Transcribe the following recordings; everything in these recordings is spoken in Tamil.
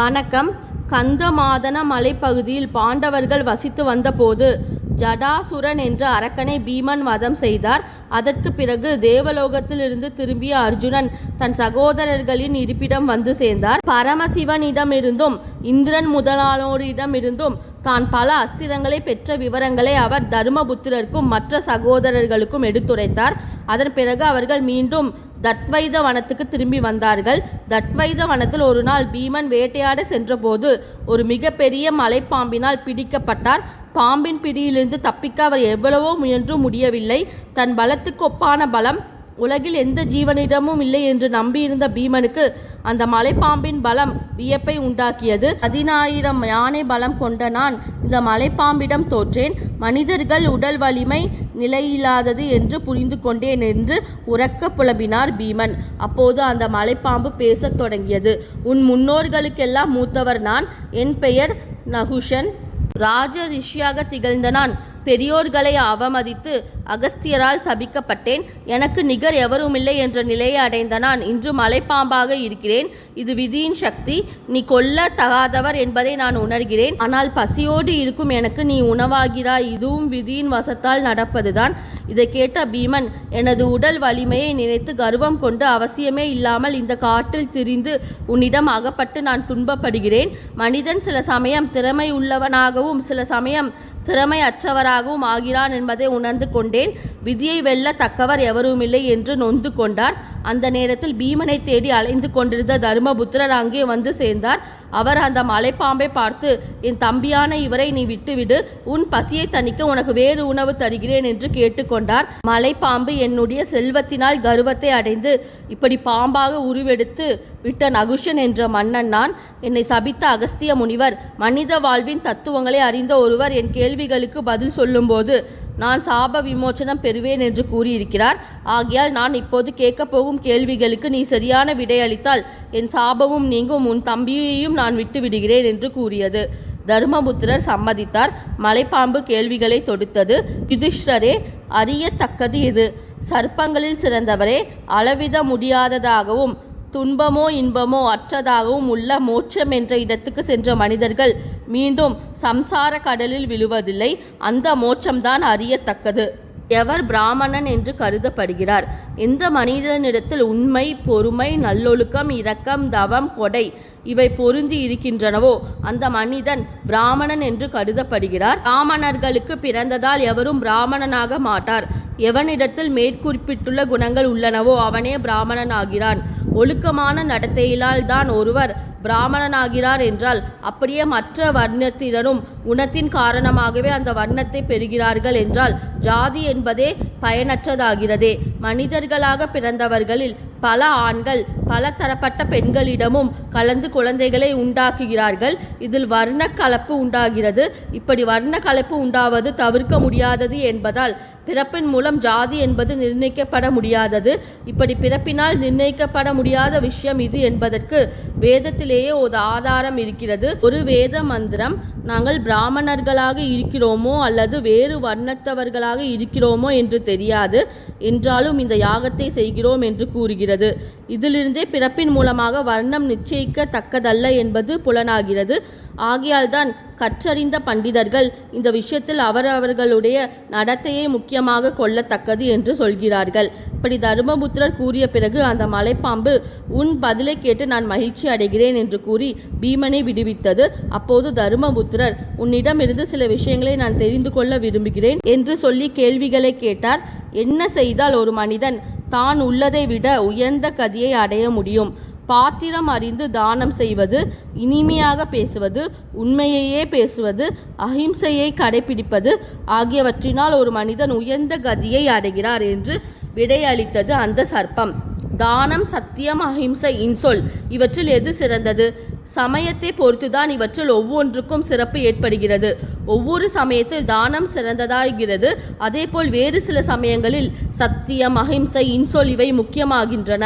வணக்கம். கந்தமாதன மலைப்பகுதியில் பாண்டவர்கள் வசித்து வந்தபோது ஜடாசுரன் என்ற அரக்கனை பீமன் வதம் செய்தார். அதற்கு பிறகு தேவலோகத்திலிருந்து திரும்பிய அர்ஜுனன் தன் சகோதரர்களின் இருப்பிடம் வந்து சேர்ந்தார். பரமசிவனிடமிருந்தும் இந்திரன் முதலானோரிடமிருந்தும் தான் பல அஸ்திரங்களை பெற்ற விவரங்களை அவர் தருமபுத்திரருக்கும் மற்ற சகோதரர்களுக்கும் எடுத்துரைத்தார். அதன் பிறகு அவர்கள் மீண்டும் தத்வைத வனத்துக்கு திரும்பி வந்தார்கள். தத்வைத வனத்தில் ஒரு நாள் பீமன் வேட்டையாட சென்றபோது ஒரு மிகப்பெரிய மலைப்பாம்பினால் பிடிக்கப்பட்டார். பாம்பின் பிடியிலிருந்து தப்பிக்க அவர் எவ்வளவோ முயன்றும் முடியவில்லை. தன் பலத்துக்கு ஒப்பான பலம் உலகில் எந்த ஜீவனிடமும் இல்லை என்று நம்பியிருந்த பீமனுக்கு அந்த மலைப்பாம்பின் பலம் வியப்பை உண்டாக்கியது. பதினாயிரம் யானை பலம் கொண்ட நான் இந்த மலைப்பாம்பிடம் தோற்றேன். மனிதர்கள் உடல் வலிமை நிலையில்லாதது என்று புரிந்து கொண்டேன் என்று உறக்க புலம்பினார் பீமன். அப்போது அந்த மலைப்பாம்பு பேசத் தொடங்கியது. உன் முன்னோர்களுக்கெல்லாம் மூத்தவர் நான். என் பெயர் நகுஷன். ராஜ ரிஷியாக திகழ்ந்த நான். பெரியோர்களை அவமதித்து அகஸ்தியரால் சபிக்கப்பட்டேன். எனக்கு நிகர் எவருமில்லை என்ற நிலையை அடைந்த நான் இன்று மலைப்பாம்பாக இருக்கிறேன். இது விதியின் சக்தி. நீ கொல்ல தகாதவர் என்பதை நான் உணர்கிறேன். ஆனால் பசியோடு இருக்கும் எனக்கு நீ உணவாகிறாய். இதுவும் விதியின் வசத்தால் நடப்பதுதான். இதை கேட்ட பீமன் எனது உடல் வலிமையை நினைத்து கர்வம் கொண்டு அவசியமே இல்லாமல் இந்த காட்டில் திரிந்து உன்னிடம் அகப்பட்டு நான் துன்பப்படுகிறேன். மனிதன் சில சமயம் திறமை உள்ளவனாகவும் சில சமயம் திறமை அற்றவராகவும் ஆகிறான் என்பதை உணர்ந்து கொண்டேன். விதியை வெல்ல தக்கவர் எவருமில்லை என்று நொந்து கொண்டார். அந்த நேரத்தில் பீமனை தேடி அலைந்து கொண்டிருந்த தருமபுத்திரர் அங்கே வந்து சேர்ந்தார். அவர் அந்த மலைப்பாம்பை பார்த்து என் தம்பியான இவரை நீ விட்டுவிடு. உன் பசியை தணிக்க உனக்கு வேறு உணவு தருகிறேன் என்று கேட்டுக்கொண்டார். மலைப்பாம்பு என்னுடைய செல்வத்தினால் கர்வத்தை அடைந்து இப்படி பாம்பாக உருவெடுத்து விட்ட நகுஷன் என்ற மன்னன் நான். என்னை சபித்த அகஸ்திய முனிவர் மனித வாழ்வின் தத்துவங்களை அறிந்த ஒருவர் என் கேள்விகளுக்கு பதில் சொல்லும்போது நான் சாப விமோச்சனம் பெறுவேன் என்று கூறியிருக்கிறார். ஆகையால் நான் இப்போது கேட்கப் போகும் கேள்விகளுக்கு நீ சரியான விடையளித்தால் என் சாபமும் நீங்கும் உன் தம்பியையும் நான் விட்டு விடுகிறேன் என்று கூறியது. தர்மபுத்திரர் சம்மதித்தார். மலைப்பாம்பு கேள்விகளை தொடுத்தது. யுதிஷ்டரே அறியத்தக்கது இது. சர்ப்பங்களில் சிறந்தவரே அளவிட முடியாததாகவும் துன்பமோ இன்பமோ அற்றதாகவும் உள்ள மோட்சம் என்ற இடத்துக்கு சென்ற மனிதர்கள் மீண்டும் சம்சார கடலில் விழுவதில்லை. அந்த மோட்சம்தான் அறியத்தக்கது. எவர் பிராமணன் என்று கருதப்படுகிறார். எந்த மனிதனிடத்தில் உண்மை பொறுமை நல்லொழுக்கம் இரக்கம் தவம் கொடை இவை பொருந்தி இருக்கின்றனவோ? அந்த மனிதன் பிராமணன் என்று கருதப்படுகிறார். பிராமணர்களுக்கு பிறந்ததால் எவரும் பிராமணனாக மாட்டார். எவனிடத்தில் மேற்குறிப்பிட்டுள்ள குணங்கள் உள்ளனவோ அவனே பிராமணன் ஆகிறான் ஒழுக்கமான நடத்தையினால் தான் ஒருவர் பிராமணனாகிறார் என்றால் அப்படியே மற்ற வர்ணத்தினரும் குணத்தின் காரணமாகவே அந்த வர்ணத்தை பெறுகிறார்கள் என்றால் ஜாதி என்பதே பயனற்றதாகிறதே. மனிதர்களாக பிறந்தவர்களில் பல ஆண்கள் பல தரப்பட்ட பெண்களிடமும் கலந்து குழந்தைகளை உண்டாக்குகிறார்கள். இதில் வர்ண கலப்பு உண்டாகிறது. இப்படி வர்ண கலப்பு உண்டாவது தவிர்க்க முடியாதது என்பதால் பிறப்பின் மூலம் ஜாதி என்பது நிர்ணயிக்கப்பட முடியாதது. இப்படி பிறப்பினால் நிர்ணயிக்கப்பட முடியாத விஷயம் இது என்பதற்கு வேதத்திலேயே ஒரு ஆதாரம் இருக்கிறது. ஒரு வேத மந்திரம் நாங்கள் பிராமணர்களாக இருக்கிறோமோ அல்லது வேறு வர்ணத்தவர்களாக இருக்கிறோமோ என்று தெரியாது. என்றாலும் இந்த யாகத்தை செய்கிறோம் என்று கூறுகிறது. இதிலிருந்தே பிறப்பின் மூலமாக வர்ணம் நிச்சயிக்க தக்கதல்ல என்பது புலனாகிறது. ஆகையால்தான் கற்றறிந்த பண்டிதர்கள் இந்த விஷயத்தில் அவரவர்களுடைய நடத்தையை முக்கியமாக கொள்ளத்தக்கது என்று சொல்கிறார்கள். இப்படி தருமபுத்திரர் கூறிய பிறகு அந்த மலைப்பாம்பு உன் பதிலை கேட்டு நான் மகிழ்ச்சி அடைகிறேன் என்று கூறி பீமனை விடுவித்தது. அப்போது தருமபுத்திரர் உன்னிடமிருந்து சில விஷயங்களை நான் தெரிந்து கொள்ள விரும்புகிறேன் என்று சொல்லி கேள்விகளை கேட்டார். என்ன செய்தால் ஒரு மனிதன் தான் உள்ளதை விட உயர்ந்த கதியை அடைய முடியும்? பாத்திரம் அறிந்து தானம் செய்வது இனிமையாக பேசுவது உண்மையையே பேசுவது அஹிம்சையை கடைபிடிப்பது ஆகியவற்றினால் ஒரு மனிதன் உயர்ந்த கதியை அடைகிறார் என்று விடையளித்தது அந்த சர்ப்பம். தானம் சத்தியம் அஹிம்சை இன்சொல் இவற்றில் எது சிறந்தது? சமயத்தை பொறுத்துதான் இவற்றில் ஒவ்வொன்றுக்கும் சிறப்பு ஏற்படுகிறது. ஒவ்வொரு சமயத்தில் தானம் சிறந்ததாகிறது. அதேபோல் வேறு சில சமயங்களில் சத்தியம் அஹிம்சை இன்சொல் இவை முக்கியமாகின்றன.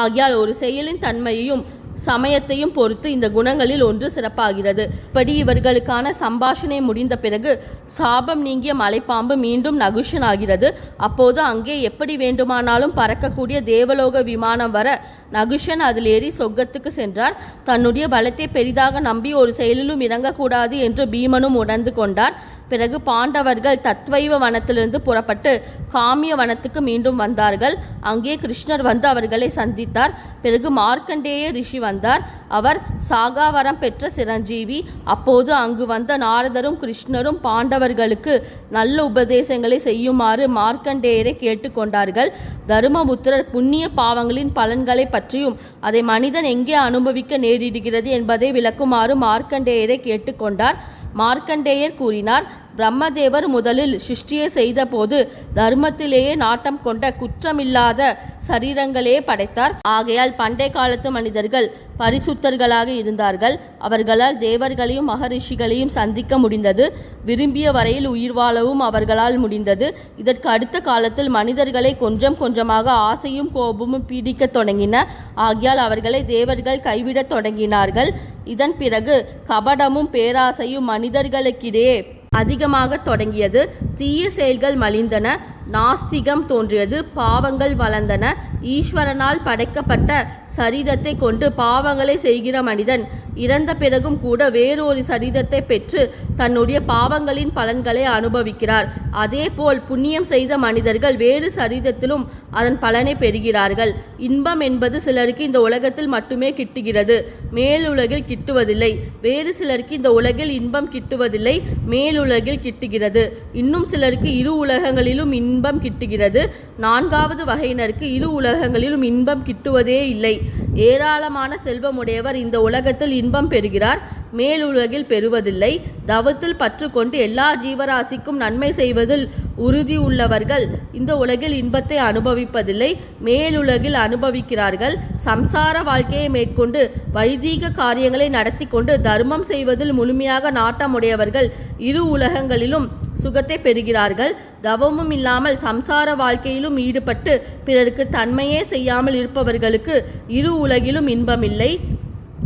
ஆகியால் ஒரு செயலின் தன்மையையும் சமயத்தையும் பொறுத்து இந்த குணங்களில் ஒன்று சிறப்பாகிறது. இப்படி இவர்களுக்கான சம்பாஷணை முடிந்த பிறகு சாபம் நீங்கிய மலைப்பாம்பு மீண்டும் நகுஷனாகிறது. அப்போது அங்கே எப்படி வேண்டுமானாலும் பறக்கக்கூடிய தேவலோக விமானம் வர நகுஷன் அதில் ஏறி சொர்க்கத்துக்கு சென்றார். தன்னுடைய பலத்தை பெரிதாக நம்பி ஒரு செயலிலும் இறங்கக்கூடாது என்று பீமனும் உணர்ந்து கொண்டார். பிறகு பாண்டவர்கள் தத்வைவ வனத்திலிருந்து புறப்பட்டு காமிய வனத்துக்கு மீண்டும் வந்தார்கள். அங்கே கிருஷ்ணர் வந்து அவர்களை சந்தித்தார். பிறகு மார்க்கண்டேய ரிஷி வந்தார். அவர் சாகாவரம் பெற்ற சிரஞ்சீவி. அப்போது அங்கு வந்த நாரதரும் கிருஷ்ணரும் பாண்டவர்களுக்கு நல்ல உபதேசங்களை செய்யுமாறு மார்க்கண்டேயரை கேட்டுக்கொண்டார்கள் தருமபுத்திரர் புண்ணிய பாவங்களின் பலன்களை பற்றியும் அதை மனிதன் எங்கே அனுபவிக்க நேரிடுகிறது என்பதை விளக்குமாறு மார்க்கண்டேயரை கேட்டுக்கொண்டார் மார்க்கண்டேயர் கூறினார். பிரம்மதேவர் முதலில் சிருஷ்டியை செய்தபோது தர்மத்திலேயே நாட்டம் கொண்ட குற்றமில்லாத சரீரங்களே படைத்தார். ஆகையால் பண்டை காலத்து மனிதர்கள் பரிசுத்தர்களாக இருந்தார்கள். அவர்களால் தேவர்களையும் மகரிஷிகளையும் சந்திக்க முடிந்தது. விரும்பிய வரையில் உயிர் வாழவும் அவர்களால் முடிந்தது. இதற்கு அடுத்த காலத்தில் மனிதர்களை கொஞ்சம் கொஞ்சமாக ஆசையும் கோபமும் பீடிக்கத் தொடங்கின. ஆகையால் அவர்களை தேவர்கள் கைவிடத் தொடங்கினார்கள். இதன் பிறகு கபடமும் பேராசையும் மனிதர்களுக்கிடையே அதிகமாக தொடங்கியது. தீய செயல்கள் மலிந்தன. நாஸ்திகம் தோன்றியது. பாவங்கள் வளர்ந்தன. ஈஸ்வரனால் படைக்கப்பட்ட சரீரத்தை கொண்டு பாவங்களை செய்கிற மனிதன். இறந்த பிறகும் கூட வேறொரு சரீரத்தை பெற்று தன்னுடைய பாவங்களின் பலன்களை அனுபவிக்கிறார். அதேபோல் புண்ணியம் செய்த மனிதர்கள் வேறு சரீரத்திலும் அதன் பலனை பெறுகிறார்கள். இன்பம் என்பது சிலருக்கு இந்த உலகத்தில் மட்டுமே கிட்டுகிறது. மேலுலகில் கிட்டுவதில்லை. வேறு சிலருக்கு இந்த உலகில் இன்பம் கிட்டுவதில்லை. மேலுலகில் உலகில் கிட்டுகிறது. இன்னும் சிலருக்கு இரு உலகங்களிலும் இன்பம் கிட்டுகிறது. நான்காவது வகையினருக்கு இரு உலகங்களிலும் இன்பம் கிட்டுவதே இல்லை. ஏராளமான செல்வமுடையவர் இந்த உலகத்தில் இன்பம் பெறுகிறார். மேலுலகில் பெறுவதில்லை. தவத்தில் பற்றுக்கொண்டு எல்லா ஜீவராசிக்கும் நன்மை செய்வதில் உறுதி உள்ளவர்கள் இந்த உலகில் இன்பத்தை அனுபவிப்பதில்லை. மேலுலகில் அனுபவிக்கிறார்கள். சம்சார வாழ்க்கையை மேற்கொண்டு வைதீக காரியங்களை நடத்தி கொண்டு தர்மம் செய்வதில் முழுமையாக நாட்டமுடையவர்கள். இரு உலகங்களிலும் சுகத்தை பெறுகிறார்கள். தவமும் இல்லாமல் சம்சார வாழ்க்கையிலும் ஈடுபட்டு பிறருக்கு தன்மையே செய்யாமல் இருப்பவர்களுக்கு இரு உலகிலும் இன்பமில்லை.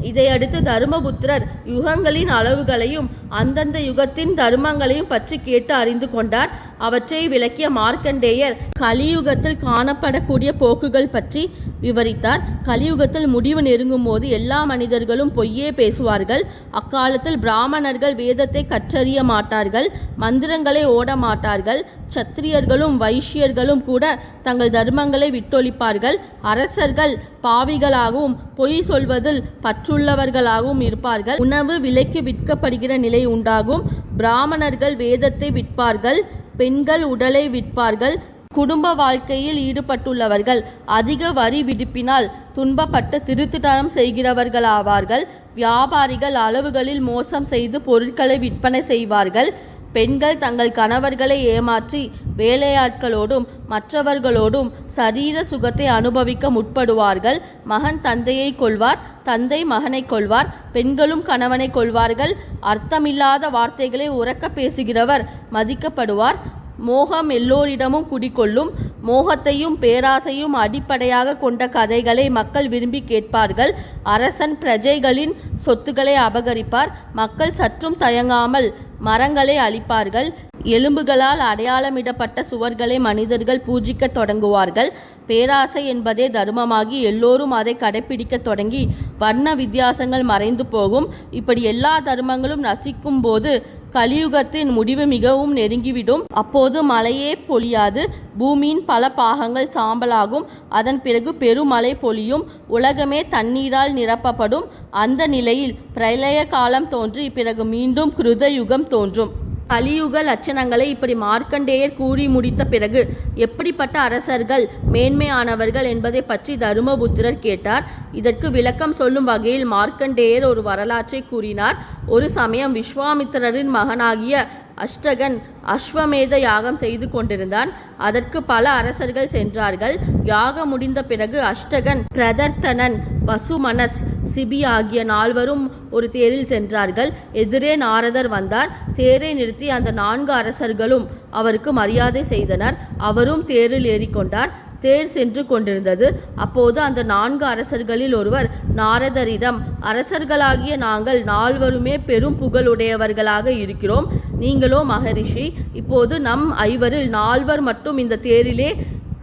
இதையடுத்து தருமபுத்திரர் யுகங்களின் அளவுகளையும் அந்தந்த யுகத்தின் தர்மங்களையும் பற்றி கேட்டு அறிந்து கொண்டார். அவற்றை விளக்கிய மார்க்கண்டேயர் கலியுகத்தில் காணப்படக்கூடிய போக்குகள் பற்றி விவரித்தார். கலியுகத்தில் முடிவு நெருங்கும் போது எல்லா மனிதர்களும் பொய்யே பேசுவார்கள். அக்காலத்தில் பிராமணர்கள் வேதத்தை கற்றறிய மாட்டார்கள். மந்திரங்களை ஓட மாட்டார்கள். சத்திரியர்களும் வைஷ்யர்களும் கூட தங்கள் தர்மங்களை விட்டொழிப்பார்கள். அரசர்கள் பாவிகளாகவும் பொய் சொல்வதில் பற்றுள்ளவர்களாகவும் இருப்பார்கள். உணவு விலைக்கு விற்கப்படுகிற நிலை உண்டாகும். பிராமணர்கள் வேதத்தை விற்பார்கள். பெண்கள் உடலை விற்பார்கள். குடும்ப வாழ்க்கையில் ஈடுபட்டுள்ளவர்கள் அதிக வரி விடுப்பினால் துன்பப்பட்டு திருட்டுத்தனம் செய்கிறவர்களாவார்கள். வியாபாரிகள் அளவுகளில் மோசம் செய்து பொருட்களை விற்பனை செய்வார்கள். பெண்கள் தங்கள் கணவர்களை ஏமாற்றி வேலையாட்களோடும் மற்றவர்களோடும் சரீர சுகத்தை அனுபவிக்க முற்படுவார்கள். மகன் தந்தையை கொள்வார் தந்தை மகனை கொள்வார் பெண்களும் கணவனை கொள்வார்கள் அர்த்தமில்லாத வார்த்தைகளை உறக்க பேசுகிறவர் மதிக்கப்படுவார். மோகம் எல்லோரிடமும் குடிகொள்ளும் மோகத்தையும் பேராசையும் அடிப்படையாக கொண்ட கதைகளை மக்கள் விரும்பி கேட்பார்கள். அரசன் பிரஜைகளின் சொத்துக்களை அபகரிப்பார். மக்கள் சற்றும் தயங்காமல் மரங்களை அழிப்பார்கள். எலும்புகளால் அடையாளமிடப்பட்ட சுவர்களை மனிதர்கள் பூஜிக்க தொடங்குவார்கள். பேராசை என்பதே தர்மமாகி எல்லோரும் அதை கடைப்பிடிக்கத் தொடங்கி வர்ண வித்தியாசங்கள் மறைந்து போகும். இப்படி எல்லா தர்மங்களும் நசிக்கும் போது கலியுகத்தின் முடிவு மிகவும் நெருங்கிவிடும். அப்போது மழையே பொழியாது. பூமியின் பல பாகங்கள் சாம்பலாகும். அதன் பிறகு பெருமழை பொழியும். உலகமே தண்ணீரால் நிரப்பப்படும். அந்த நிலையில் பிரளய காலம் தோன்றி பிறகு மீண்டும் கிருதயுகம் தோன்றும். கலியுக லட்சணங்களை இப்படி மார்க்கண்டேயர் கூறி முடித்த பிறகு எப்படிப்பட்ட அரசர்கள் மேன்மையானவர்கள் என்பதை பற்றி தருமபுத்திரர் கேட்டார். இதற்கு விளக்கம் சொல்லும் வகையில் மார்க்கண்டேயர் ஒரு வரலாற்றை கூறினார். ஒரு சமயம் விஸ்வாமித்திரரின் மகனாகிய அஷ்டகன் அஸ்வமேத யாகம் செய்து கொண்டிருந்தான். அதற்கு பல அரசர்கள் சென்றார்கள். யாகம் முடிந்த பிறகு அஷ்டகன் பிரதர்த்தனன் பசுமனஸ் சிபி ஆகிய நால்வரும் ஒரு தேரில் சென்றார்கள். எதிரே நாரதர் வந்தார். தேரை நிறுத்தி அந்த நான்கு அரசர்களும் அவருக்கு மரியாதை செய்தனர். அவரும் தேரில் ஏறிக்கொண்டார். தேர் சென்று கொண்டிருந்தது. அப்போது அந்த நான்கு அரசர்களில் ஒருவர் நாரதரிடம் அரசர்களாகிய நாங்கள் நால்வருமே பெரும் புகழுடையவர்களாக இருக்கிறோம். நீங்களோ மகரிஷி இப்போது நம் ஐவரில் நால்வர் மட்டும் இந்த தேரிலே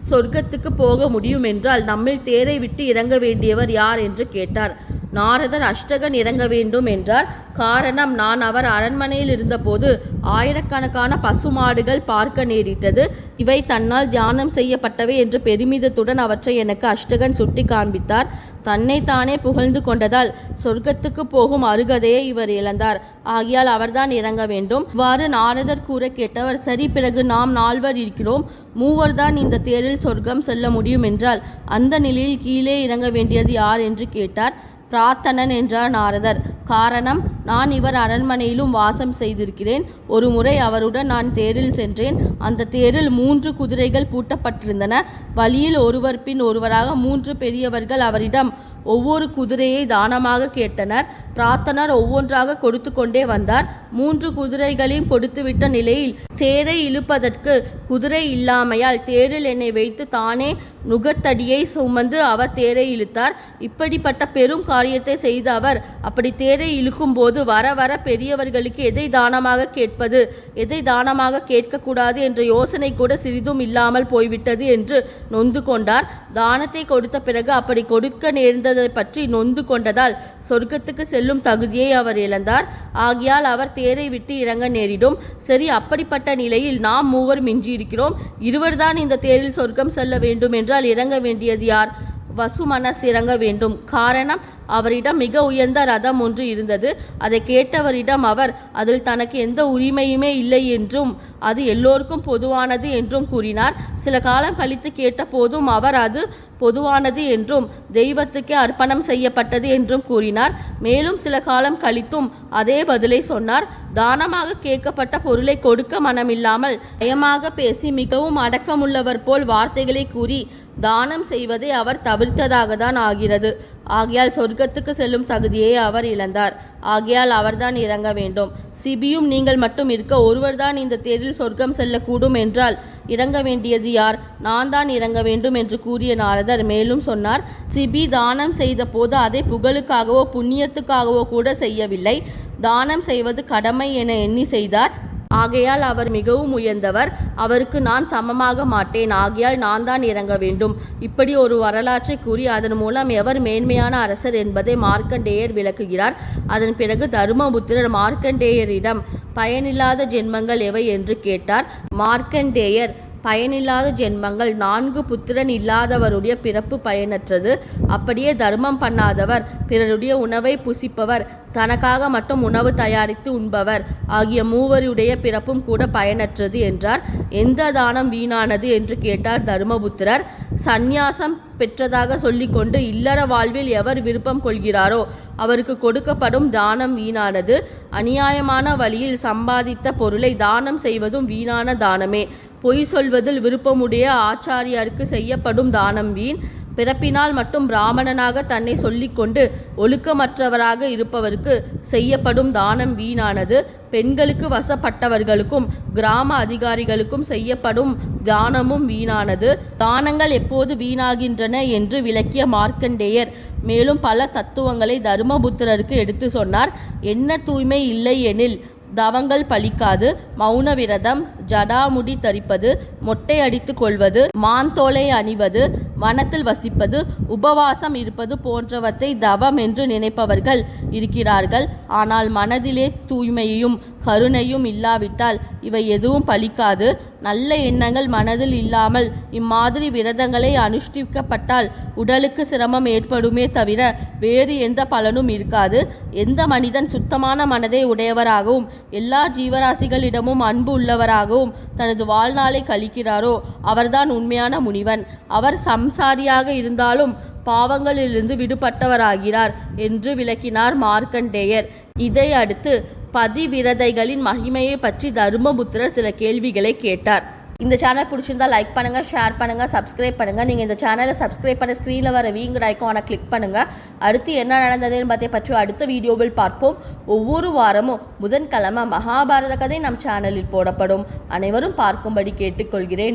சொர்க்கத்துக்கு போக முடியும் என்றால் நம்மில் தேரை விட்டு இறங்க வேண்டியவர் யார் என்று கேட்டார். நாரதர் அஷ்டகன் இறங்க வேண்டும் என்றார். காரணம் நான் அவர் அரண்மனையில் இருந்தபோது ஆயிரக்கணக்கான பசுமாடுகள் பார்க்க நேரிட்டது. இவை தன்னால் தியானம் செய்யப்பட்டவை என்று பெருமிதத்துடன் அவற்றை எனக்கு அஷ்டகன் சுட்டி காண்பித்தார். தன்னை தானே புகழ்ந்து கொண்டதால் சொர்க்கத்துக்கு போகும் அருகதையை இவர் இழந்தார். ஆகியால் அவர்தான் இறங்க வேண்டும். இவ்வாறு நாரதர் கூற கேட்டவர் சரி பிறகு நாம் நால்வர் இருக்கிறோம். மூவர்தான் இந்த தேரில் சொர்க்கம் செல்ல முடியும் என்றால் அந்த நிலையில் கீழே இறங்க வேண்டியது யார்? என்று கேட்டார். பிரார்த்தனன் என்றார் நாரதர். காரணம் நான் இவர் அரண்மனையிலும் வாசம் செய்திருக்கிறேன். ஒரு முறை அவருடன் நான் தேரில் சென்றேன். அந்த தேரில் மூன்று குதிரைகள் பூட்டப்பட்டிருந்தன. வழியில் ஒருவர் பின் ஒருவராக மூன்று பெரியவர்கள் அவரிடம் ஒவ்வொரு குதிரையை தானமாக கேட்டனர். பிரார்த்தனர் ஒவ்வொன்றாக கொடுத்து கொண்டே வந்தார். மூன்று குதிரைகளையும் கொடுத்துவிட்ட நிலையில் தேரை இழுப்பதற்கு குதிரை இல்லாமையால் தேரில் என்னை வைத்து தானே நுகத்தடியை சுமந்து அவர் தேரை இழுத்தார். இப்படிப்பட்ட பெரும் காரியத்தை செய்த அவர் அப்படி தேரை இழுக்கும் போது வர வர பெரியவர்களுக்கு எதை தானமாக கேட்பது? எதை தானமாக கேட்கக்கூடாது என்ற யோசனை கூட சிறிதும் இல்லாமல் போய்விட்டது என்று நொந்து கொண்டார். தானத்தை கொடுத்த பிறகு அப்படி கொடுக்க நேர்ந்ததை பற்றி நொந்து கொண்டதால் சொர்க்கத்துக்கு செல்லும் தகுதியை அவர் இழந்தார். ஆகையால் அவர் தேரை விட்டு இறங்க நேரிடும். சரி அப்படிப்பட்ட நிலையில் நாம் மூவர் மிஞ்சியிருக்கிறோம். இருவர்தான் இந்த தேரில் சொர்க்கம் செல்ல வேண்டும் என்று முதல் இறங்க வேண்டியது யார்? வசுமனஸ் இறங்க வேண்டும். காரணம் அவரிடம் மிக உயர்ந்த ரதம் ஒன்று இருந்தது. அதை கேட்டவரிடம் அவர் அதில் தனக்கு எந்த உரிமையுமே இல்லை என்றும் அது எல்லோருக்கும் பொதுவானது என்றும் கூறினார். சில காலம் கழித்து கேட்டபோதும் அவர் அது பொதுவானது என்றும் தெய்வத்துக்கே அர்ப்பணம் செய்யப்பட்டது என்றும் கூறினார். மேலும் சில காலம் கழித்தும் அதே பதிலை சொன்னார். தானமாக கேட்கப்பட்ட பொருளை கொடுக்க மனமில்லாமல் பயமாக பேசி மிகவும் அடக்கமுள்ளவர் போல் வார்த்தைகளை கூறி தானம் செய்வதை அவர் தவிர்த்ததாக தான் ஆகிறது. ஆகையால் சொர்க்கத்துக்கு செல்லும் தகுதியை அவர் இழந்தார். ஆகையால் அவர்தான் இறங்க வேண்டும். சிபியும் நீங்கள் மட்டும் இருக்க ஒருவர்தான் இந்த தேரில் சொர்க்கம் செல்லக்கூடும் என்றால் இறங்க வேண்டியது யார்? நான் தான் இறங்க வேண்டும் என்று கூறிய நாரதர் மேலும் சொன்னார் சிபி தானம் செய்த போது அதை புகழுக்காகவோ புண்ணியத்துக்காகவோ கூட செய்யவில்லை. தானம் செய்வது கடமை என எண்ணி செய்தார். ஆகையால் அவர் மிகவும் உயர்ந்தவர். அவருக்கு நான் சமமாக மாட்டேன். ஆகையால் நான் தான் இறங்க வேண்டும். இப்படி ஒரு வரலாற்றை கூறி அதன் மூலம் எவர் மேன்மையான அரசர் என்பதை மார்க்கண்டேயர் விளக்குகிறார். அதன் பிறகு தருமபுத்திரர் மார்க்கண்டேயரிடம் பயனில்லாத ஜென்மங்கள் எவை என்று கேட்டார். மார்க்கண்டேயர் பயனில்லாத ஜென்மங்கள் நான்கு புத்திரன் இல்லாதவருடைய பிறப்பு பயனற்றது. அப்படியே தர்மம் பண்ணாதவர் பிறருடைய உணவை புசிப்பவர் தனக்காக மட்டும் உணவு தயாரித்து உண்பவர் ஆகிய மூவருடைய பிறப்பும் கூட பயனற்றது என்றார். எந்த தானம் வீணானது என்று கேட்டார் தருமபுத்திரர். சந்நியாசம் பெற்றதாக சொல்லிக்கொண்டு இல்லற வாழ்வில் எவர் விருப்பம் கொள்கிறாரோ அவருக்கு கொடுக்கப்படும் தானம் வீணானது. அநியாயமான வழியில் சம்பாதித்த பொருளை தானம் செய்வதும் வீணான தானமே. பொய் சொல்வதில் விருப்பமுடைய ஆச்சாரியாருக்கு செய்யப்படும் தானம் வீண். பிறப்பினால் மட்டும் பிராமணனாக தன்னை சொல்லிக்கொண்டு ஒழுக்கமற்றவராக இருப்பவருக்கு செய்யப்படும் தானம் வீணானது. பெண்களுக்கு வசப்பட்டவர்களுக்கும் கிராம அதிகாரிகளுக்கும் செய்யப்படும் தானமும் வீணானது. தானங்கள் எப்போது வீணாகின்றன என்று விளக்கிய மார்க்கண்டேயர் மேலும் பல தத்துவங்களை தர்மபுத்திரருக்கு எடுத்து சொன்னார். என்ன தூய்மை இல்லை எனில் தவங்கள் பலிக்காது மௌன விரதம் ஜடாமுடி தரிப்பது மொட்டை அடித்து கொள்வது மாந்தோலை அணிவது வனத்தில் வசிப்பது உபவாசம் இருப்பது போன்றவற்றை தவம் என்று நினைப்பவர்கள் இருக்கிறார்கள். ஆனால் மனதிலே தூய்மையும் கருணையும் இல்லாவிட்டால் இவை எதுவும் பலிக்காது. நல்ல எண்ணங்கள் மனதில் இல்லாமல் இம்மாதிரி விரதங்களை அனுஷ்டிக்கப்பட்டால் உடலுக்கு சிரமம் ஏற்படுமே தவிர வேறு எந்த பலனும் இருக்காது. எந்த மனிதன் சுத்தமான மனதை உடையவராகவும் எல்லா ஜீவராசிகளிடமும் அன்பு உள்ளவராகவும் தனது வாழ்நாளை கழிக்கிறாரோ அவர்தான் உண்மையான முனிவன். அவர் சம்சாரியாக இருந்தாலும் பாவங்களிலிருந்து விடுபட்டவராகிறார் என்று விளக்கினார் மார்க்கண்டேயர். இதை அடுத்து பதிவிரதைகளின் மகிமையை பற்றி தருமபுத்திரர் சில கேள்விகளை கேட்டார். இந்த சேனல் பிடிச்சிருந்தா லைக் பண்ணுங்க ஷேர் பண்ணுங்க சப்ஸ்கிரைப் பண்ணுங்க. நீங்க இந்த சேனலை சப்ஸ்கிரைப் பண்ண ஸ்க்ரீனில் வர வீங்கிற ஐக்கானை கிளிக் பண்ணுங்க. அடுத்து என்ன நடந்ததுன்னு பற்றி பற்றி அடுத்த வீடியோவில் பார்ப்போம். ஒவ்வொரு வாரமும் புதன்கிழமை மகாபாரத கதை நம் சேனலில் போடப்படும். அனைவரும் பார்க்கும்படி கேட்டுக்கொள்கிறேன்.